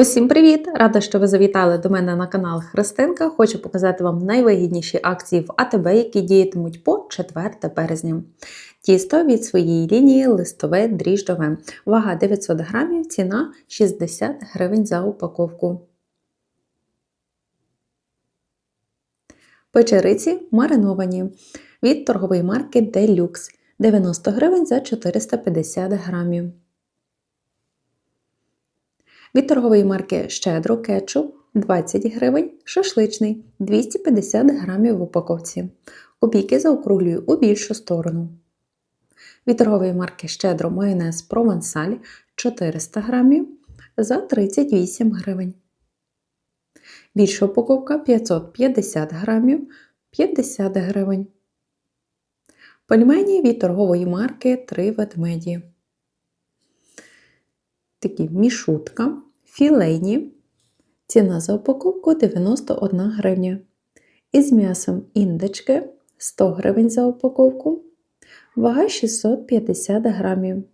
Усім привіт! Рада, що ви завітали до мене на канал Христинка. Хочу показати вам найвигідніші акції в АТБ, які діятимуть по 4 березня. Тісто від своєї лінії листове дріжджове. Вага 900 грамів, ціна 60 гривень за упаковку. Печериці мариновані від торгової марки Deluxe 90 гривень за 450 грамів. Від торгової марки Щедро кетчуп 20 гривень, шашличний 250 грамів в упаковці. Копійки заокруглюю у більшу сторону. Від торгової марки Щедро майонез Провансаль 400 грамів за 38 гривень. Більша упаковка 550 грамів 50 гривень. Пельмені від торгової марки Три ведмеді такі мішутка, філейні. Ціна за упаковку 91 гривня. Із м'ясом індички 100 гривень за упаковку, вага 650 грамів.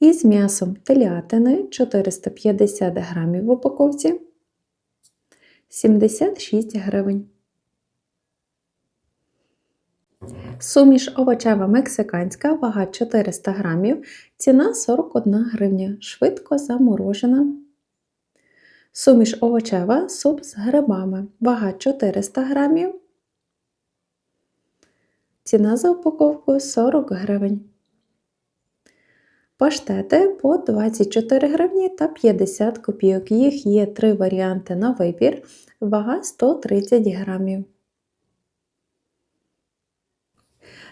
Із м'ясом телятини 450 грамів в упаковці 76 гривень. Суміш овочева мексиканська, вага 400 грамів, ціна 41 гривня, швидко заморожена. Суміш овочева, суп з грибами, вага 400 грамів. Ціна за упаковку 40 гривень. Паштети по 24 гривні та 50 копійок. Їх є три варіанти на вибір, вага 130 грамів.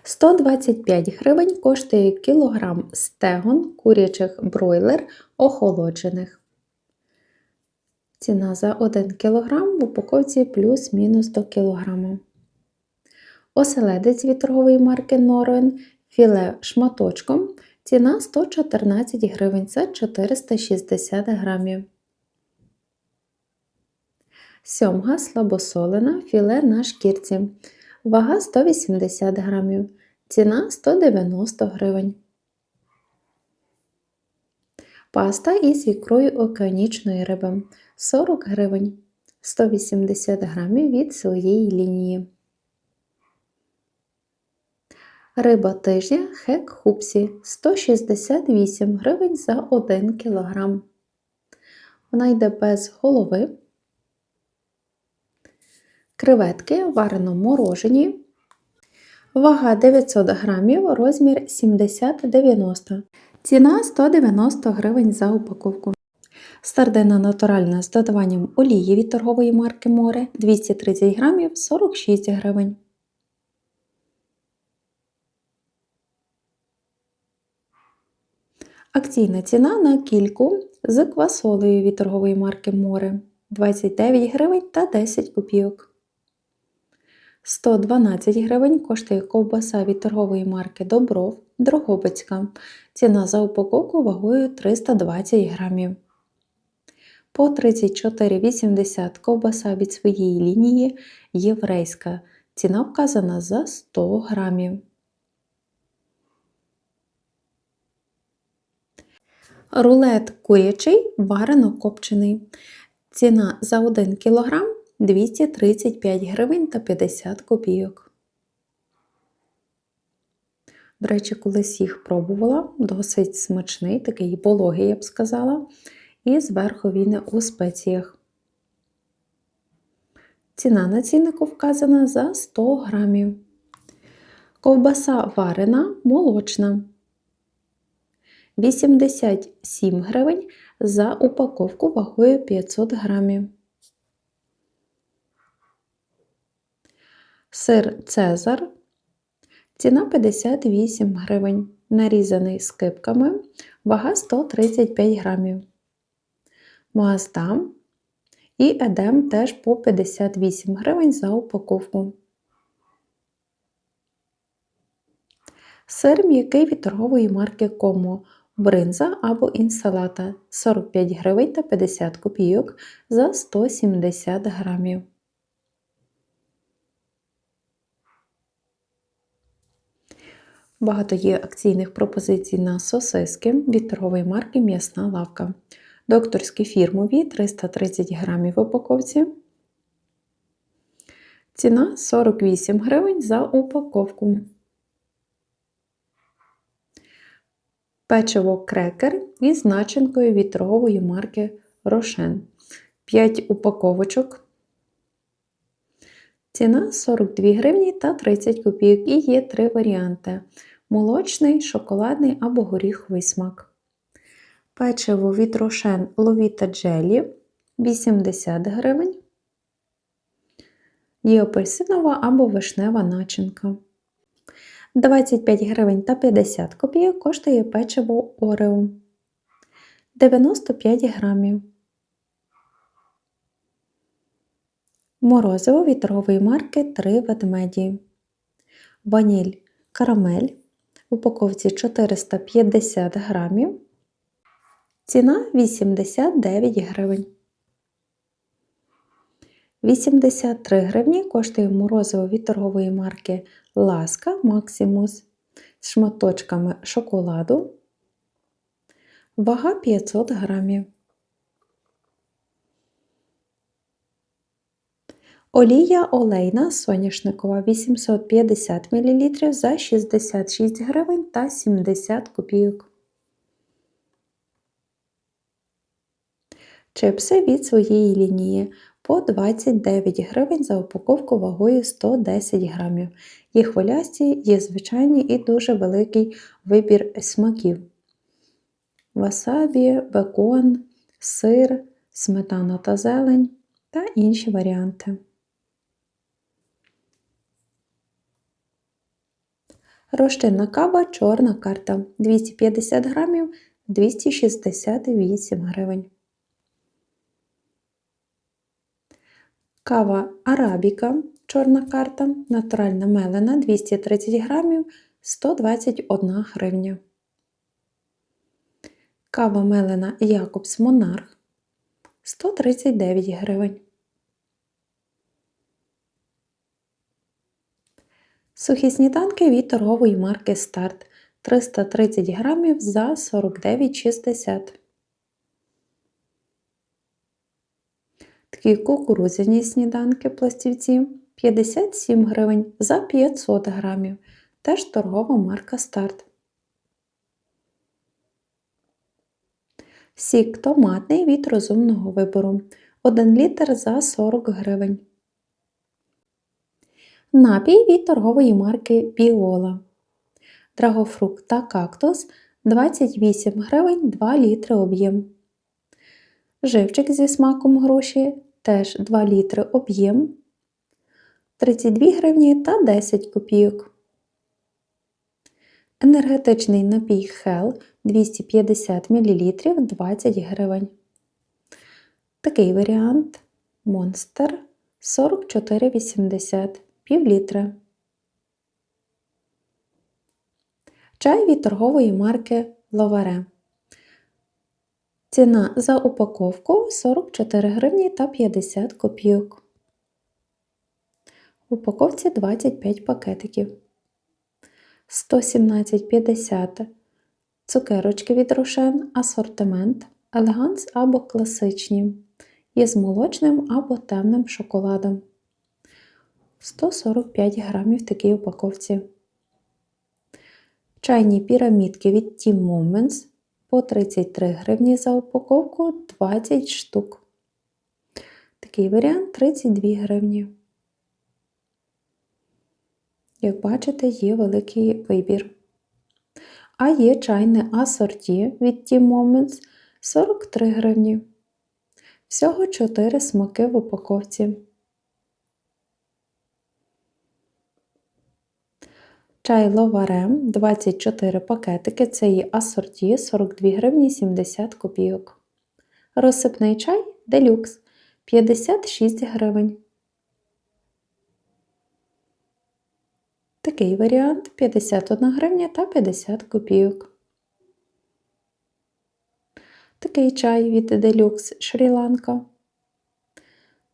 125 гривень коштує кілограм стегон курячих бройлер охолоджених. Ціна за 1 кг в упаковці плюс-мінус до кілограма. Оселедець від торгової марки Норвен філе шматочком. Ціна 114 гривень за 460 грамів. Сьомга слабосолена філе на шкірці. Вага 180 грамів. Ціна 190 гривень. Паста із ікрою океанічної риби 40 гривень. 180 грамів від своєї лінії. Риба тижня хек хупсі 168 гривень за 1 кг. Вона йде без голови. Креветки варено морожені. Вага 900 грамів, розмір 70-90. Ціна 190 гривень за упаковку. Сардина натуральна з додаванням олії від торгової марки Море 230 грамів 46 гривень. Акційна ціна на кільку з квасолею від торгової марки Море 29 гривень та 10 копійок. 112 гривень коштує ковбаса від торгової марки Добров Дрогобицька. Ціна за упаковку вагою 320 грамів. По 34,80 ковбаса від своєї лінії єврейська. Ціна вказана за 100 грамів. Рулет курячий варено копчений. Ціна за 1 кг 235 гривень та 50 копійок. До речі, колись їх пробувала, досить смачний, такий пологий, я б сказала, і зверху він у спеціях. Ціна на ціннику вказана за 100 грамів. Ковбаса варена молочна. 87 гривень за упаковку вагою 500 грамів. Сир Цезар. Ціна 58 гривень. Нарізаний скипками, вага 135 грамів. Маасдам і едем теж по 58 гривень за упаковку. Сир м'який від торгової марки Комо, бринза або інсалата 45 гривень та 50 копійок за 170 грамів. Багато є акційних пропозицій на сосиски від торгової марки М'ясна лавка. Докторські фірмові 330 грамів в упаковці. Ціна 48 гривень за упаковку. Печиво крекер із начинкою від торгової марки Рошен. 5 упаковочок. Ціна 42 гривні та 30 копійок. І є три варіанти: молочний, шоколадний або горіховий смак. Печиво від Рошен Ловіта Джелі 80 гривень. Є апельсинова або вишнева начинка. 25 гривень та 50 копійок коштує печиво Орео 95 грамів. Морозиво від торгової марки 3 ведмеді. Ваніль карамель упаковці 450 грамів. Ціна 89 гривень. 83 гривні коштує морозиво від торгової марки Ласка Максимус з шматочками шоколаду. Вага 500 грамів. Олія олейна соняшникова 850 мл за 66 гривень та 70 копійок. Чипси від своєї лінії по 29 гривень за упаковку вагою 110 грамів. Є хвилясті, є звичайні і дуже великий вибір смаків. Васабі, бекон, сир, сметана та зелень та інші варіанти. Розчинна кава чорна карта 250 грамів 268 гривень. Кава Арабіка чорна карта, натуральна мелена 230 грамів 121 гривня. Кава мелена Якобс Монарх 139 гривень. Сухі сніданки від торгової марки Старт 330 грамів за 49,60. Такі кукурудзяні сніданки пластівці 57 гривень за 500 грамів. Теж торгова марка Старт. Сік томатний від розумного вибору 1 літр за 40 гривень. Напій від торгової марки Біола. Драгофрукт та кактус 28 гривень 2 літри об'єм. Живчик зі смаком груші теж 2 літри об'єм. 32 гривні та 10 копійок. Енергетичний напій Hell 250 мл 20 гривень. Такий варіант Monster 44,80 пів літра. Чай від торгової марки Ловаре. Ціна за упаковку 44 гривні та 50 копійок. В упаковці 25 пакетиків. 117,50 цукерочки від Рошен, асортимент, елеганс або класичні. Є з молочним або темним шоколадом. 145 грамів в такій упаковці. Чайні пірамідки від Team Moments по 33 гривні за упаковку 20 штук. Такий варіант 32 гривні. Як бачите, є великий вибір. А є чайне асорті від Team Moments 43 гривні. Всього 4 смаки в упаковці. Чай Ловарем 24 пакетики, це є асорті 42 гривні 70 копійок. Розсипний чай делюкс 56 гривень. Такий варіант 51 гривня та 50 копійок. Такий чай від Делюкс Шрі-Ланка.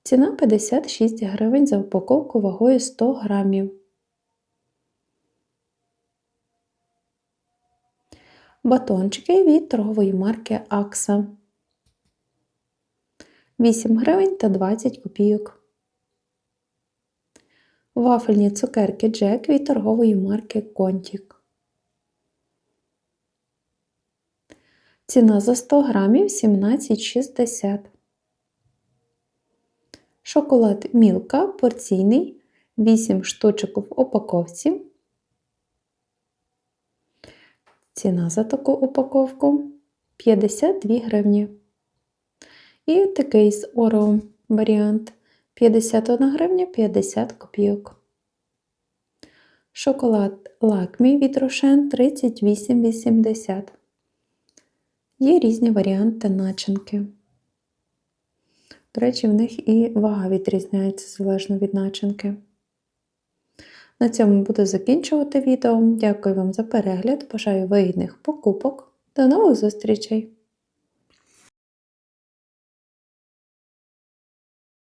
Ціна 56 гривень за упаковку вагою 100 грамів. Батончики від торгової марки Акса. 8 гривень та 20 копійок. Вафельні цукерки Джек від торгової марки Контік. Ціна за 100 грамів 17,60. Шоколад Мілка порційний 8 штучок в упаковці. Ціна за таку упаковку 52 гривні. І такий з Орео варіант 51 гривня 50 копійок. Шоколад Лакмі від Рошен 38,80. Є різні варіанти начинки. До речі, в них і вага відрізняється залежно від начинки. На цьому буду закінчувати відео. Дякую вам за перегляд. Бажаю вигідних покупок. До нових зустрічей!